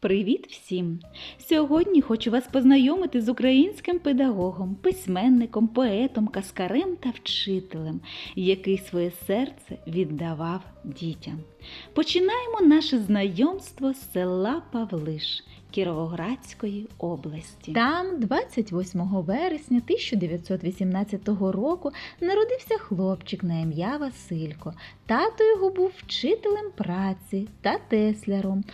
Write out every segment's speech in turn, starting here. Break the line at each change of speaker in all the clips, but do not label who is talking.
Привіт всім! Сьогодні хочу вас познайомити з українським педагогом, письменником, поетом, каскарем та вчителем, який своє серце віддавав дітям. Починаємо наше знайомство з села Павлиш Кіровоградської області. Там, 28 вересня 1918 року, народився хлопчик на ім'я Василько. Тато його був вчителем праці та тесляром,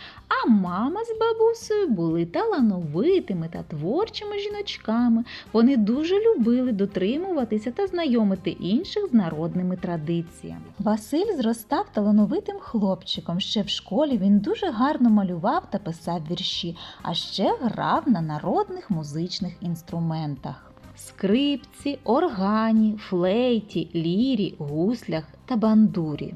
а мама з бабусею були талановитими та творчими жіночками. Вони дуже любили дотримуватися та знайомити інших з народними традиціями. Василь зростав талановитим хлопчиком. Ще в школі він дуже гарно малював та писав вірші, а ще грав на народних музичних інструментах. Скрипці, органі, флейті, лірі, гуслях та бандурі.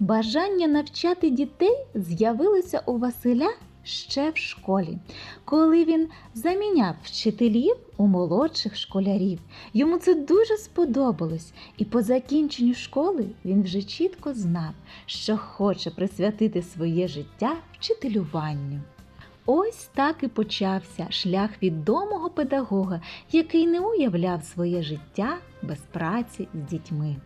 Бажання навчати дітей з'явилося у Василя ще в школі, коли він заміняв вчителів у молодших школярів. Йому це дуже сподобалось, і по закінченню школи він вже чітко знав, що хоче присвятити своє життя вчителюванню. Ось так і почався шлях відомого педагога, який не уявляв своє життя без праці з дітьми.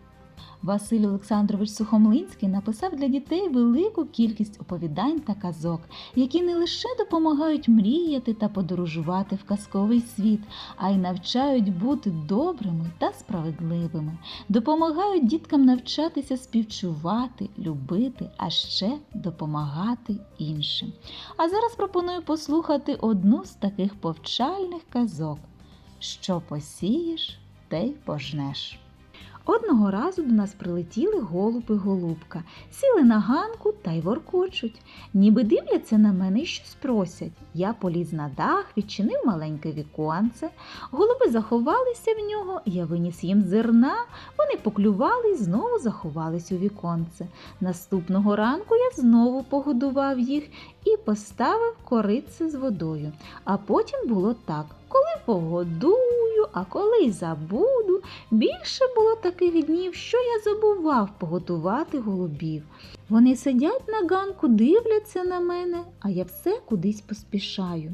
Василь Олександрович Сухомлинський написав для дітей велику кількість оповідань та казок, які не лише допомагають мріяти та подорожувати в казковий світ, а й навчають бути добрими та справедливими, допомагають діткам навчатися співчувати, любити, а ще допомагати іншим. А зараз пропоную послухати одну з таких повчальних казок: що посієш, те й пожнеш. Одного разу до нас прилетіли голуб і голубка, сіли на ганку та й воркочуть. Ніби дивляться на мене і щось просять. Я поліз на дах, відчинив маленьке віконце. Голуби заховалися в нього, я виніс їм зерна, вони поклювали і знову заховались у віконце. Наступного ранку я знову погодував їх і поставив корице з водою. А потім було так: коли погодую, а коли й забуду. Більше було таких днів, що я забував поготувати голубів. Вони сидять на ганку, дивляться на мене, а я все кудись поспішаю.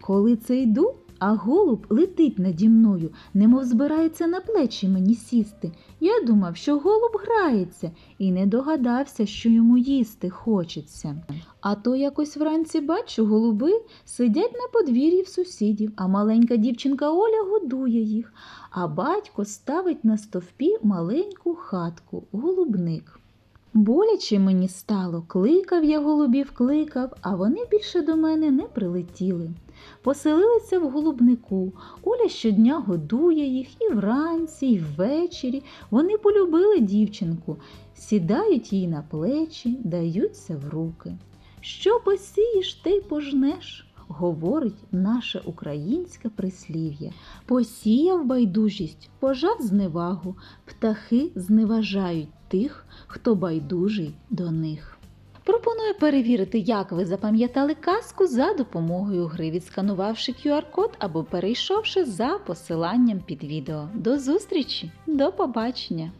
Коли це йду, а голуб летить наді мною, немов збирається на плечі мені сісти. Я думав, що голуб грається, і не догадався, що йому їсти хочеться. А то якось вранці бачу, голуби сидять на подвір'ї в сусідів, а маленька дівчинка Оля годує їх, а батько ставить на стовпі маленьку хатку, голубник. Боляче мені стало, кликав я голубів, кликав, а вони більше до мене не прилетіли. Поселилися в голубнику. Оля щодня годує їх і вранці, і ввечері. Вони полюбили дівчинку, сідають їй на плечі, даються в руки. Що посієш, те й пожнеш, говорить наше українське прислів'я. Посіяв байдужість, пожав зневагу, птахи зневажають тих, хто байдужий до них. Пропоную перевірити, як ви запам'ятали казку за допомогою гри, відсканувавши QR-код або перейшовши за посиланням під відео. До зустрічі, до побачення!